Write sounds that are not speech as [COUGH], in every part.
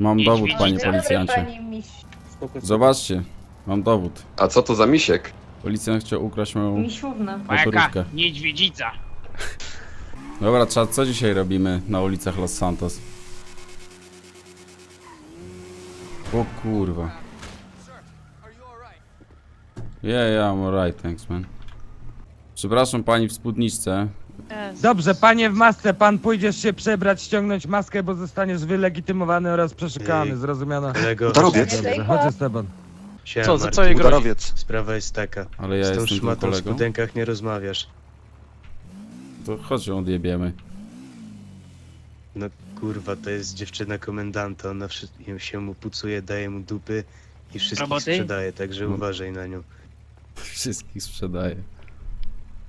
Mam Idź, dowód, idź, panie idź. policjancie. Pani miś... Zobaczcie, mam dowód. A co to za misiek? Policjant chciał ukraść moją Misiówna. Majaka, motorówkę. niedźwiedzica. Dobra, czad, co dzisiaj robimy na ulicach Los Santos? O kurwa. Yeah, yeah, I'm alright, thanks man. Przepraszam pani w spódniczce. Dobrze, panie w masce, pan pójdziesz się przebrać, ściągnąć maskę, bo zostaniesz wylegitymowany oraz przeszukany, Ej. zrozumiano. Kolego. Dobrze, chodź Esteban. Siema, Co, za co jej grozi? Udorowiec. Sprawa jest taka. Ale ja Z tą jestem tym szmatą w kolegą. spodenkach nie rozmawiasz. To chodź ją odjebiemy. No kurwa, to jest dziewczyna komendanta, ona wszy- się mu pucuje, daje mu dupy i wszystkich Roboty? sprzedaje, także No. uważaj na nią. Wszystkich sprzedaję.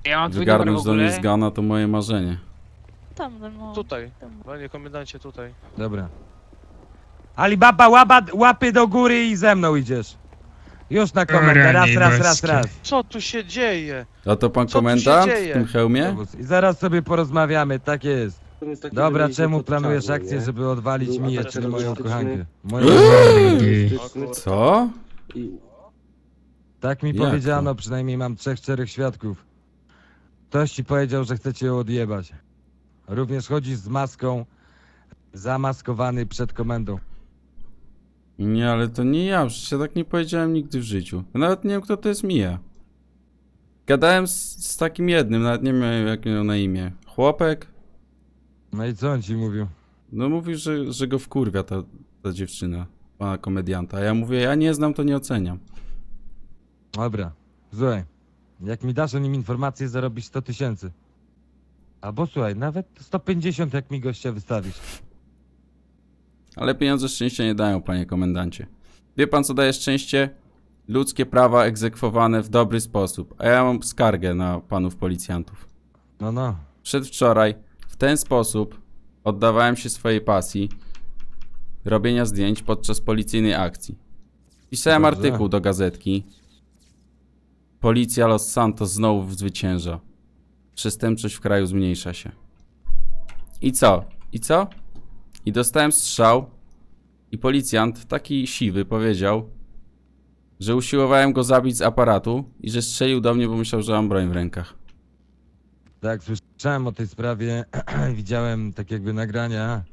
Ja mam twój numer w Wygarnąć do mnie ogóle. z Gana to moje marzenie. Tam mną. Tutaj, Tam. panie komendancie, tutaj. Dobra. Alibaba, łapa, łapy do góry i ze mną idziesz. Już na komendę, raz, raz, raz, raz. Co tu się dzieje? A to pan Co tu się komendant dzieje? w tym hełmie? I zaraz sobie porozmawiamy, tak jest. Dobra, czemu planujesz akcję, żeby odwalić Był Miję, atak czyli moją terrorystyczny. kochankę? Moją Co? I Tak mi Jak to? powiedziano, przynajmniej mam trzech, czterech świadków. Ktoś ci powiedział, że chcecie ją odjebać. Również chodzisz z maską, zamaskowany przed komendą. Nie, ale to nie ja, przecież ja tak nie powiedziałem nigdy w życiu. Nawet nie wiem, kto to jest Mija. Gadałem z, z takim jednym, nawet nie wiem, jak miał na imię. Chłopek? No i co on ci mówił? No mówił, że, że go wkurwia ta, ta dziewczyna, pana komedianta. A ja mówię, ja nie znam, to nie oceniam. Dobra, słuchaj. Jak mi dasz o nim informację, zarobisz 100 tysięcy. Albo słuchaj, nawet 150 jak mi gościa wystawisz. Ale pieniądze szczęścia nie dają, panie komendancie. Wie pan, co daje szczęście? Ludzkie prawa egzekwowane w dobry sposób. A ja mam skargę na panów policjantów. No, no. Przedwczoraj w ten sposób oddawałem się swojej pasji robienia zdjęć podczas policyjnej akcji. Pisałem Dobrze. artykuł do gazetki. Policja Los Santos znowu zwycięża. Przestępczość w kraju zmniejsza się. I co? I co? I dostałem strzał i policjant, taki siwy, powiedział, że usiłowałem go zabić z aparatu i że strzelił do mnie, bo myślał, że mam broń w rękach. Tak, słyszałem o tej sprawie, [CLEARS THROAT] widziałem tak jakby nagrania.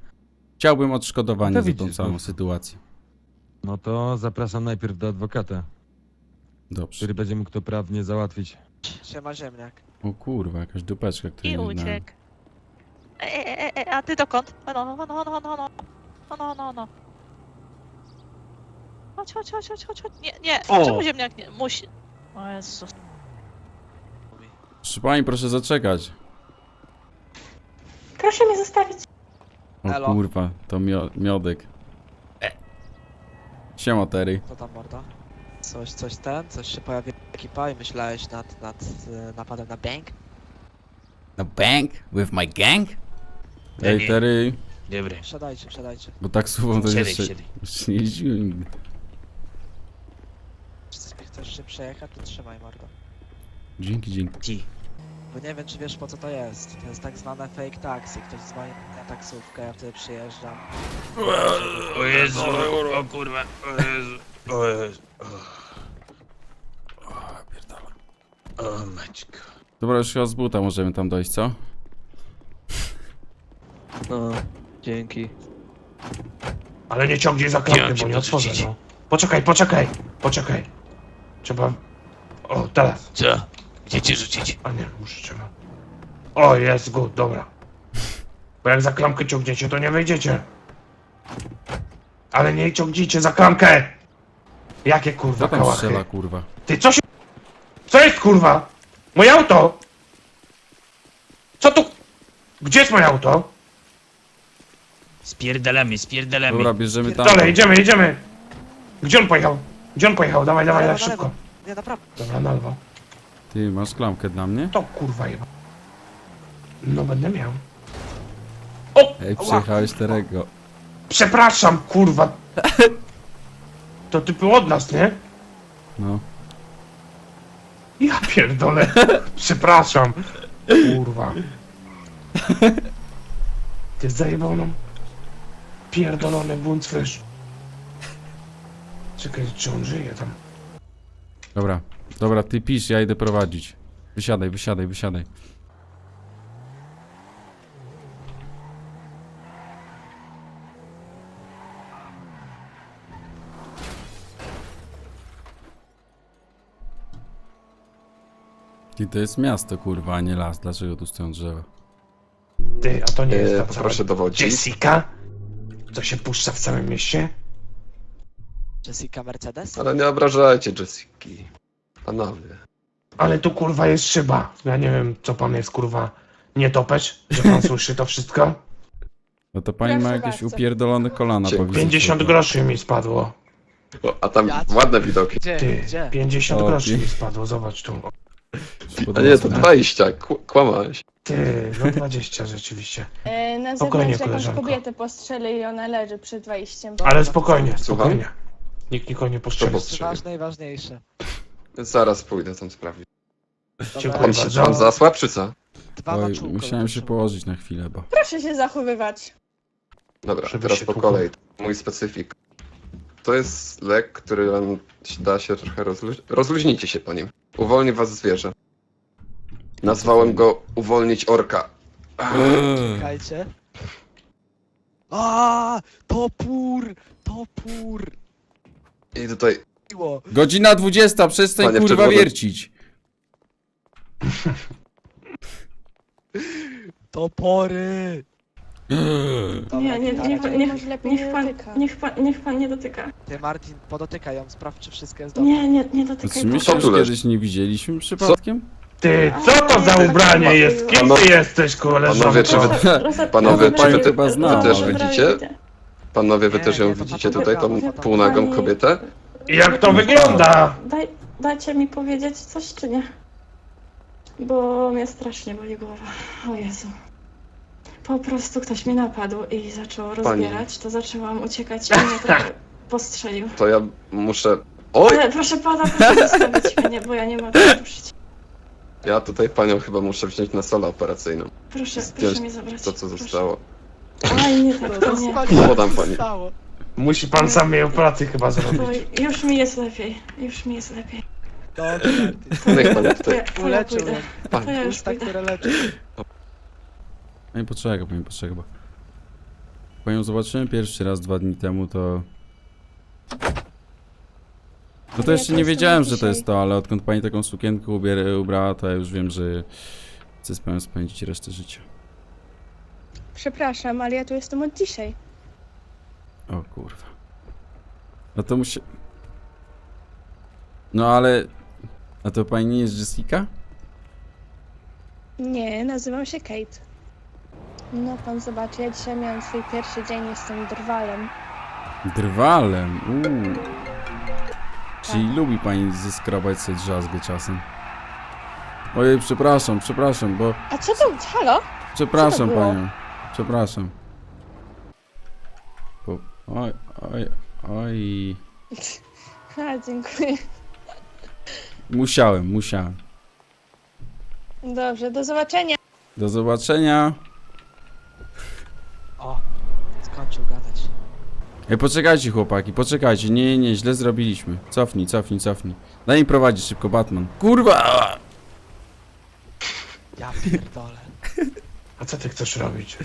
Chciałbym odszkodowanie To za tą całą no. sytuację. No to zapraszam najpierw do adwokata, Dobrze. który będzie mógł to prawnie załatwić. Siema ziemniak. O kurwa, jakaś dupeczka, której I nie znałem. uciekł. E, e, e, e, a ty dokąd? No, no, no, no, no, no, no. No, no, no, no. Chodź, chodź, chodź, chodź, chodź, chodź. Nie, nie. O! Czemu ziemniak nie? Musi. O Jezus. Proszę pani, proszę zaczekać. Proszę mnie zostawić. O Elo. kurwa, to mio miodek. Siema Terry. Co tam morda? Coś, coś ten, coś się pojawiła ekipa i myślałeś nad, nad e, napadem na bank? Na bank? With my gang? Ej Terry, Dobry. Wsiadajcie, wsiadajcie. bo taksówką to Siedaj, jeszcze, siedaj. jeszcze nie jeździłem nigdy. Czy chcesz się przejechać, to trzymaj mordo. Dzięki, dzięki. Ci. Bo nie wiem, czy wiesz po co to jest. To jest tak zwane fake taxi. Ktoś dzwoni na taksówkę, ja wtedy przyjeżdżam. O Jezu, o kurwa, o Jezu, o Jezu. O Dobra, już chyba z buta możemy tam dojść, co? No, dzięki. Ale nie ciągnij za klamkę, bo nie otworzę, no. Poczekaj, poczekaj, poczekaj. Trzeba... O, teraz. Co? Gdzie cię rzucić? A nie, muszę trzeba. O, jest, good, dobra. Bo jak za klamkę ciągniecie, to nie wejdziecie. Ale nie ciągnijcie za klamkę! Jakie kurwa Co tam kałachy? strzela, kurwa? Ty, co się... Co jest kurwa? Moje auto! Co tu... Gdzie jest moje auto? Spierdalamy, spierdalamy. Dobra, bierzemy tam. Dalej, idziemy, idziemy! Gdzie on pojechał? Gdzie on pojechał? Dawaj, dawaj, dawaj, szybko. Dobra, na lewo. Ty, masz klamkę dla mnie? To kurwa jeba. No będę miał. O! Ej, ała. przyjechałeś Terego. Przepraszam, kurwa. To typu od nas, nie? No. Ja pierdolę. Przepraszam. Kurwa. Ty zajebałą. Pierdolony buntfrysz. Czekaj, czy on żyje tam? Dobra, dobra, ty pisz, ja idę prowadzić. Wysiadaj, wysiadaj, wysiadaj. To jest miasto, kurwa, a nie las. Dlaczego tu stoją drzewa? Ty, a to nie jest E, ta cała dowodzić. Jessica? To się puszcza w całym mieście? Jessica Mercedes? Ale nie obrażajcie Jessiki. Panowie. Ale tu kurwa jest szyba. Ja nie wiem, co pan jest kurwa nietopecz, że pan [LAUGHS] słyszy to wszystko? No to pani ma Proszę jakieś bardzo. upierdolone kolana Dziękuję. po wizycie. 50 groszy mi spadło. O, a tam Ja- ładne widoki. Gdzie? Ty, Gdzie? 50 O, groszy mi spadło, zobacz tu. A nie, to 20. Kł- Kłamałeś. Ty, no 20 rzeczywiście. E, na Spokojnie, zewnątrz jakąś koleżanko. kobietę postrzelili i ona leży przed wejściem. Ale spokojnie, Słucham? spokojnie. Nikt nikogo nie postrzeli. To To ważne i ważniejsze. Zaraz pójdę tam sprawdzić. Dziękuję Pan, się, bardzo. pan zasłab, czy co? Dwa Oj, czółko musiałem się położyć na chwilę, bo... Proszę się zachowywać. Dobra, Żeby teraz się po kolei. Mój specyfik. To jest lek, który wam da się trochę rozluźnić. Rozluźnijcie się po nim. Uwolni was zwierzę. Nazwałem go uwolnić orka. Czekajcie. A, topór! Topór! I tutaj Miło. Godzina 20, przestań Panie kurwa wiercić. Topory! Nie, nie, niech, niech, niech, nie pan, niech, pan, niech pan nie dotyka. Ty Martin, podotykaj ją, sprawdź czy wszystko jest dobrze. Nie, nie, nie dotykaj. Czy my się Co już tu leży? kiedyś nie widzieliśmy przypadkiem? Ty, co to za ubranie jest? Kim Panowie- ty jesteś, koleżanko? Panowie, czy wy- Panowie, czy wy- chyba wy też widzicie? Panowie, wy też ją nie, to widzicie tutaj, tą półnagą kobietę? Jak to wygląda? Daj, dajcie mi powiedzieć coś, czy nie? Bo mnie strasznie boli głowa. O Jezu. Po prostu ktoś mnie napadł i zaczął rozbierać, to zaczęłam uciekać i mnie to [LAUGHS] postrzelił. To ja muszę... Oj! Ale proszę pana, proszę zostawić mnie, bo ja nie mogę ruszyć. Ja tutaj panią chyba muszę wziąć na salę operacyjną. Proszę, Zdjąć proszę mnie zabrać. To, co proszę. zostało. Aj, nie tak, to nie. [LAUGHS] Podam pani. Musi pan sam jej pracy chyba Bo zrobić. już mi jest lepiej, już mi jest lepiej. Dobrze. Niech pani To tutaj... ja, to ja Uleczył pójdę. To ja już pójdę. leczą. Pani poczeka, pani poczeka, bo... Panią zobaczyłem pierwszy raz dwa dni temu, to... No to jeszcze nie wiedziałem, że to jest to, ale odkąd pani taką sukienkę ubier- ubrała, to ja już wiem, że chcę z panią spędzić resztę życia. Przepraszam, ale ja tu jestem od dzisiaj. O kurwa. No to musi... No ale... A to pani nie jest Jessica? Nie, nazywam się Kate. No pan zobaczy, ja dzisiaj miałam swój pierwszy dzień, jestem drwalem. Drwalem, uuu. Czyli lubi pani zeskrobać sobie drzazgę czasem. Ojej, przepraszam, przepraszam, bo... A co to? Halo? Przepraszam było? panią. Przepraszam. Bo... Oj, oj, oj... [LAUGHS] A, dziękuję. Musiałem, musiałem. Dobrze, do zobaczenia. Do zobaczenia. Ej, poczekajcie chłopaki, poczekajcie. Nie, nie, nie, źle zrobiliśmy. Cofnij, cofnij, cofnij. Daj mi prowadzić szybko, Batman. Kurwa! Ja pierdolę. A co ty chcesz robić?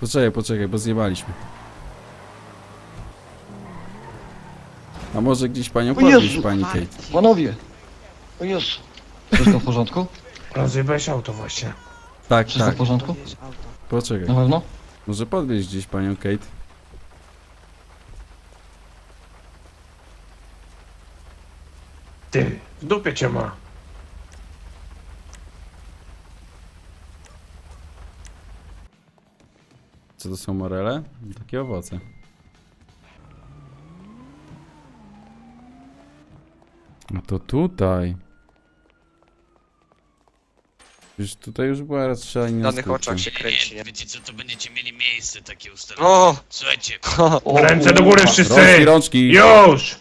Poczekaj, poczekaj, bo zjebaliśmy. A może gdzieś panią podwieźć, pani Kate? Panowie! O Jezu! Wszystko w porządku? Rozjebałeś auto właśnie. Tak, Wszystko tak. w porządku? Auto. Poczekaj. Na pewno? Może podwieźć gdzieś panią Kate? Ty, w dupie cię ma. Co to są morele? Takie owoce. No to tutaj. Już tutaj już była rozstrzelanie na skutku. kręci, nie? Wiecie co, to będziecie mieli miejsce takie ustalone. O! Słuchajcie, Ręce do góry Rączki, wszyscy! rączki! Już!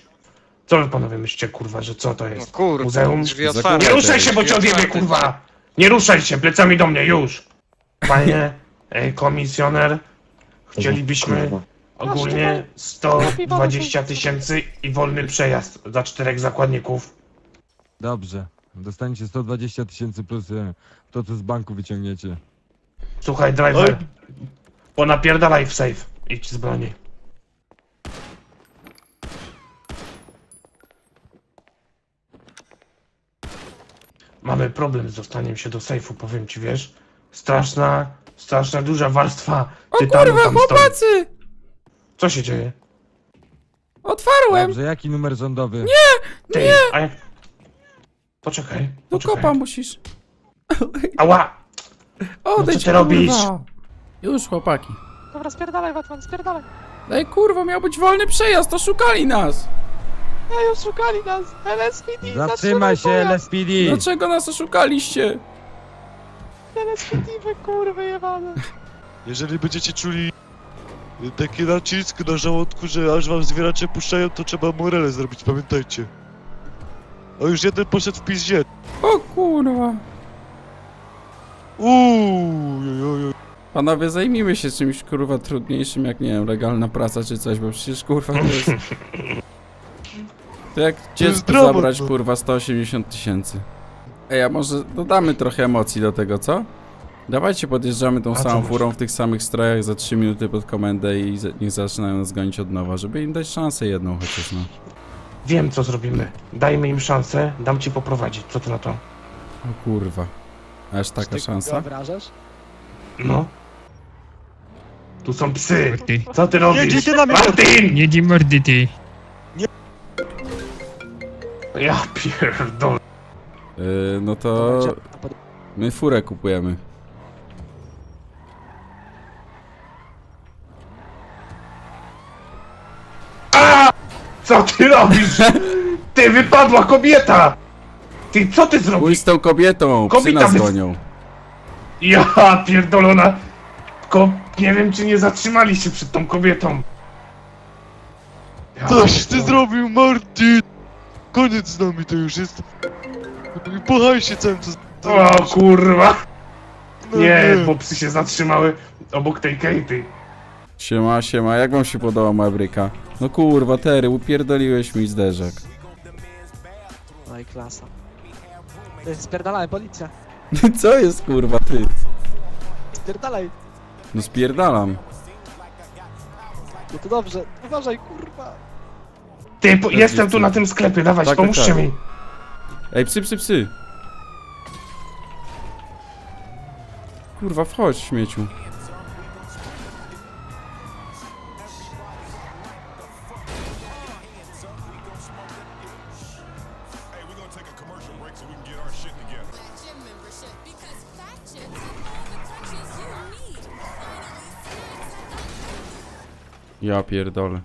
Co wy panowie myślicie, kurwa, że co to jest? Kur... Muzeum? Drzwi otwarte. Nie ruszaj się, bo cię odjebie, kurwa! Nie ruszaj się, plecami do mnie, już! Panie, ej, komisjoner, chcielibyśmy Ogólnie 120 tysięcy i wolny przejazd za czterech zakładników. Dobrze. Dostaniecie 120 tysięcy plus e, to, co z banku wyciągniecie. Słuchaj, driver. Ponapierdalaj w safe. Idź z broni. Mamy problem z dostaniem się do sejfu, powiem ci, wiesz? Straszna, straszna duża warstwa O tytanu kurwa, tam stoi. chłopacy! Co się dzieje? Otwarłem! Dobrze, jaki numer rządowy? Ty, a jak... Poczekaj, Do poczekaj. kopa musisz. [LAUGHS] Ała! Odejdź, ty robisz? kurwa. Już, chłopaki. Dobra, spierdalaj, Batman, spierdalaj. Ej, kurwa, miał być wolny przejazd, oszukali nas! Ej, oszukali nas! LSPD, Zatrzymaj się, LSPD! Dlaczego nas oszukaliście? LSPD, wy kurwy jebane. Jeżeli będziecie czuli taki nacisk na żołądku, że aż wam zwieracze puszczają, to trzeba morele zrobić, pamiętajcie. O, już jeden poszedł w pizdzie. O kurwa. Uuu, oj, oj, oj. Panowie, zajmijmy się czymś kurwa trudniejszym, jak nie wiem, legalna praca czy coś, bo przecież kurwa to jest... [LAUGHS] To jak dziecko zabrać no. kurwa 180 tysięcy. Ej, a może dodamy trochę emocji do tego, co? Dawajcie podjeżdżamy tą A co samą myślisz? furą w tych samych strojach za 3 minuty pod komendę i za- niech zaczynają nas gonić od nowa, żeby im dać szansę jedną chociaż, no. Wiem, co zrobimy. Dajmy im szansę, dam ci poprowadzić. Co ty na to? O kurwa. Aż taka Ty szansa? Wyobrażasz? No. Tu są psy. Co ty robisz? Jedziecie na mnie! Martin! Mordy, ty. Ja pierdolę. Yy, no to... My furę kupujemy. Co ty robisz? [LAUGHS] Ty wypadła kobieta! Ty co ty Pójdź zrobisz? z tą kobietą, psy Kobieta nas gonią. Ja pierdolona. Tylko nie wiem, czy nie zatrzymaliście przed tą kobietą. Ja Coś ty pierdolę. zrobił, Martin! Koniec z nami to już jest. Pochaj się całym co O kurwa. No Nie, bo psy się zatrzymały obok tej Katy. Siema, siema, jak wam się podoba bryka? No kurwa, Tery, upierdoliłeś mi zderzak. No i klasa. Ty, spierdalaj, policja. [LAUGHS] Co jest kurwa, ty? Spierdalaj. No spierdalam. No to dobrze. Uważaj, kurwa. Ty, po, jestem tu na tym sklepie, dawać, Tak, tak, pomóżcie tak. mi. Ej, psy, psy, psy. Kurwa, wchodź, śmieciu. Ja pierdolę.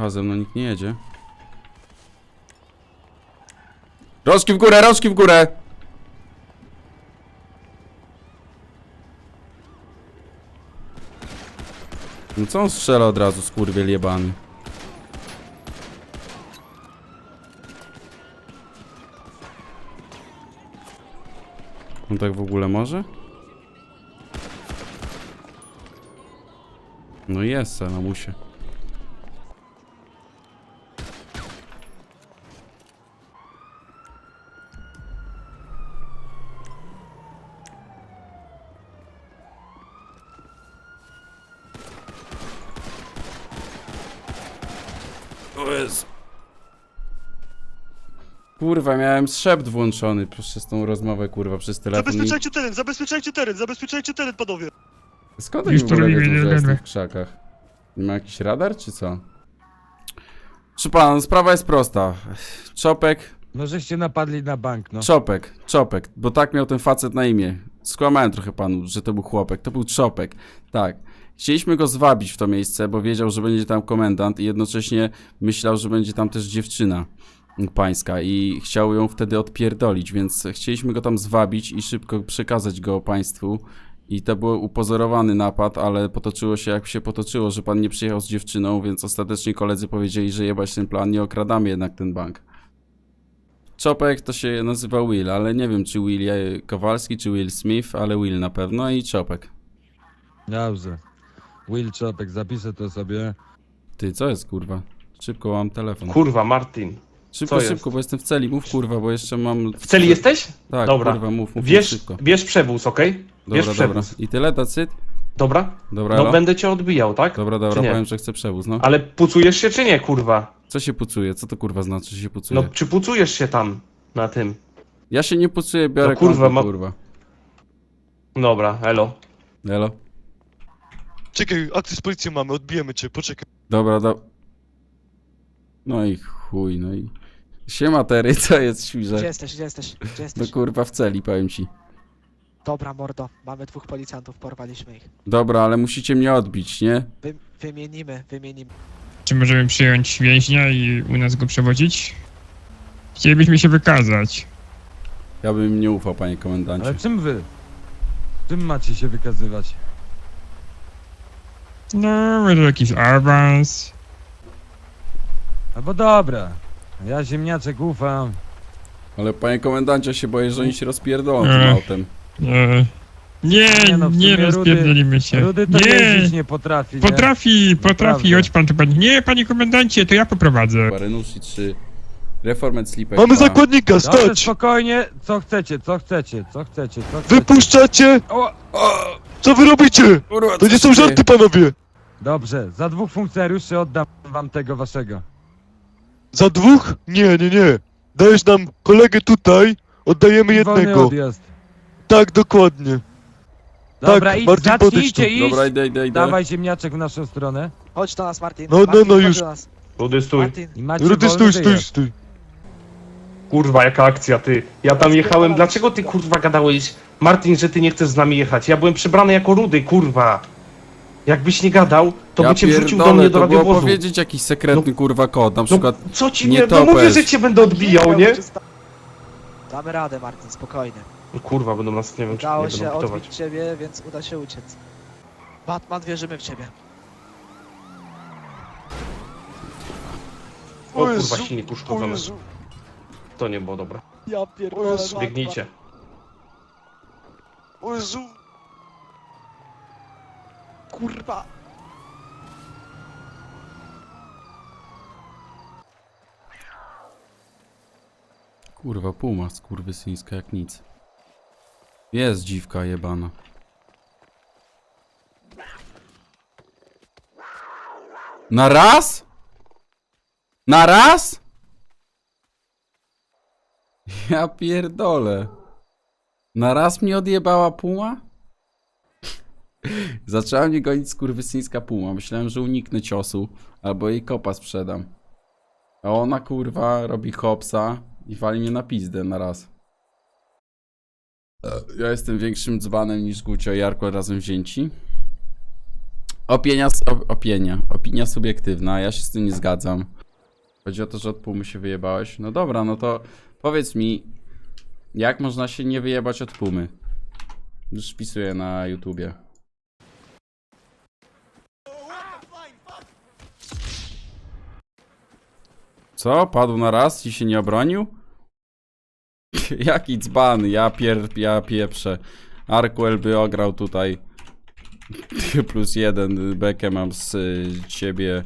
Aha, ze mną nikt nie jedzie. Rączki w górę, rączki w górę! No co on strzela od razu, skurwiel jebany? On tak w ogóle może? No jest, na musie. Kurwa, miałem szept włączony przez tą rozmowę, kurwa, przez telefon. i- Zabezpieczajcie teren, zabezpieczajcie teren, zabezpieczajcie teren, panowie! Skąd Już oni w to ogóle robimy, wiedzą, że dobra. jestem w krzakach? Nie ma jakiś radar, czy co? Proszę pana, sprawa jest prosta. Czopek, No żeście napadli na bank, no. Czopek, Czopek, bo tak miał ten facet na imię. Skłamałem trochę panu, że to był chłopek. To był Czopek, tak. Chcieliśmy go zwabić w to miejsce, bo wiedział, że będzie tam komendant i jednocześnie myślał, że będzie tam też dziewczyna pańska i chciał ją wtedy odpierdolić, więc chcieliśmy go tam zwabić i szybko przekazać go państwu. I to był upozorowany napad, ale potoczyło się jak się potoczyło, że pan nie przyjechał z dziewczyną, więc ostatecznie koledzy powiedzieli, że jebać ten plan, nie okradamy jednak ten bank. Czopek to się nazywa Will, ale nie wiem czy Will Kowalski, czy Will Smith, ale Will na pewno i Czopek. Dobrze. Will Chopek, zapiszę to sobie. Ty, co jest kurwa? Szybko mam telefon. Kurwa, Martin. Szybko, co jest? szybko, bo jestem w celi. Mów kurwa, bo jeszcze mam... W celi jesteś? Tak, Dobra. kurwa, mów, mów, Bierz, szybko. bierz przewóz, okej? Bierz Dobra, dobra. przewóz. I tyle, tacyt? Dobra? Dobra, No elo? będę cię odbijał, tak? Dobra, dobra, Czy nie? powiem, że chcę przewóz, no. Ale pucujesz się czy nie, kurwa? Co się pucuje? Co to kurwa znaczy, że się pucuje? No, czy pucujesz się tam, na tym? Ja się nie pucuję, biorę No, kurwa, konto, ma- kurwa. Dobra, elo. Elo? Czekaj, akcję z policją mamy, odbijemy cię, poczekaj. Dobra, do... No i chuj, no i... Siema Tery, co jest Gdzie świże? jesteś, gdzie jesteś, gdzie No jesteś? kurwa w celi, powiem ci. Dobra, mordo, mamy dwóch policjantów, porwaliśmy ich. Dobra, ale musicie mnie odbić, nie? Wy, wymienimy, wymienimy. Czy możemy przyjąć więźnia i u nas go przewodzić? Chcielibyśmy się wykazać. Ja bym nie ufał, panie komendancie. Ale czym wy? Czym macie się wykazywać? No, może jakiś awans. Albo dobra. Ja ziemniaczek ufam. Ale panie komendancie, się boję, że oni się rozpierdolą tym Ech. autem. Nie, Nie no, w nie sumie rozpierdzielimy się. Rudy to Nie, jeździć nie potrafi, nie? potrafi, potrafi, Naprawdę. chodź pan tu pan. Nie, panie komendancie, to ja poprowadzę. Barenuszy 3, Reformat Sleeper Mamy 2. zakładnika, Dobrze, stać! spokojnie. Co chcecie, co chcecie, co chcecie, co chcecie? Wypuszczacie! O, Co wy robicie? Kurwa, To co nie są się żarty, panowie! Dobrze, za dwóch funkcjonariuszy oddam wam tego waszego. Za dwóch? Nie, nie, nie. Dajesz nam kolegę tutaj, oddajemy wolny jednego. odjazd. Tak, dokładnie. Dobra, Tak, idź, zacznijcie iść. Dobra, idę, idę, idę. Dawaj ziemniaczek w naszą stronę. Chodź do nas, Martin. No, no, Martin, no, chodź już. Do nas. Rudy, stój. Martin, I macie Rudy, stój, stój, stój. Kurwa, jaka akcja, ty. Ja tam jechałem, dlaczego ty, kurwa, gadałeś, Martin, że ty nie chcesz z nami jechać? Ja byłem przebrany jako Rudy, kurwa. Jakbyś nie gadał, to ja by cię wrzucił do mnie do to było radiowozu. powiedzieć jakiś sekretny kurwa kod, na No, przykład... co ci nie nie... No topesz. mówię, że cię będę odbijał, nie? Damy radę, Martin, spokojnie. No, kurwa, będą nas, nie wiem, czy Udało nie się będą pitować. odbić ciebie, więc uda się uciec. Batman, wierzymy w ciebie. O kurwa, silnik uszkodzony. To nie było dobre. Ja pierdolę. Biegnijcie. o Jezu. Kurwa. Kurwa, puma skurwysyńska jak nic. Jest dziwka jebana. Na raz? Na raz? Ja pierdolę. Na raz mnie odjebała puma? Zaczęła mnie gonić skurwysyńska puma. Myślałem, że uniknę ciosu, albo jej kopa sprzedam. A ona kurwa robi hopsa i wali mnie na pizdę na raz. Ja jestem większym dzbanem niż Gucio i Jarko razem wzięci. Opinia, s- o, opinia, opinia subiektywna, ja się z tym nie zgadzam. Chodzi o to, że od pumy się wyjebałeś. No dobra, no to powiedz mi, jak można się nie wyjebać od pumy? Już wpisuję na YouTubie. Co? Padł na raz i się nie obronił? [LAUGHS] Jaki dzban, ja pier... ja pieprzę. Arkwell by ograł tutaj. [LAUGHS] Plus jeden bekę mam z y, ciebie.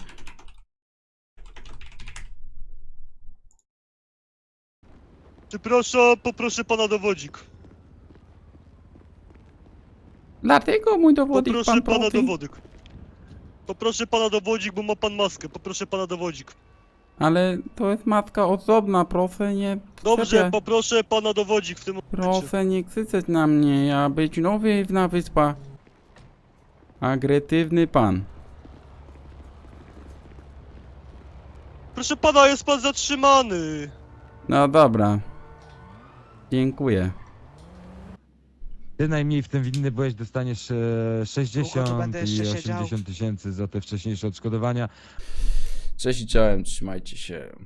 Przepraszam, poproszę pana dowodzik. Dlatego mój dowodzik Poproszę pan pana dowodzik. Poproszę pana dowodzik, bo ma pan maskę. Poproszę pana dowodzik. Ale to jest matka osobna, proszę nie... Dobrze, krzyczeć. poproszę pana dowodzik w tym momencie. Proszę nie krzyczeć na mnie, ja być nowy na wyspach. Agresywny pan. Proszę pana, jest pan zatrzymany. No dobra. Dziękuję. Ty najmniej w tym winny byłeś, dostaniesz e, Długo 60 tu będę jeszcze i siedział? 80 tysięcy za te wcześniejsze odszkodowania. Cześć i czołem, trzymajcie się.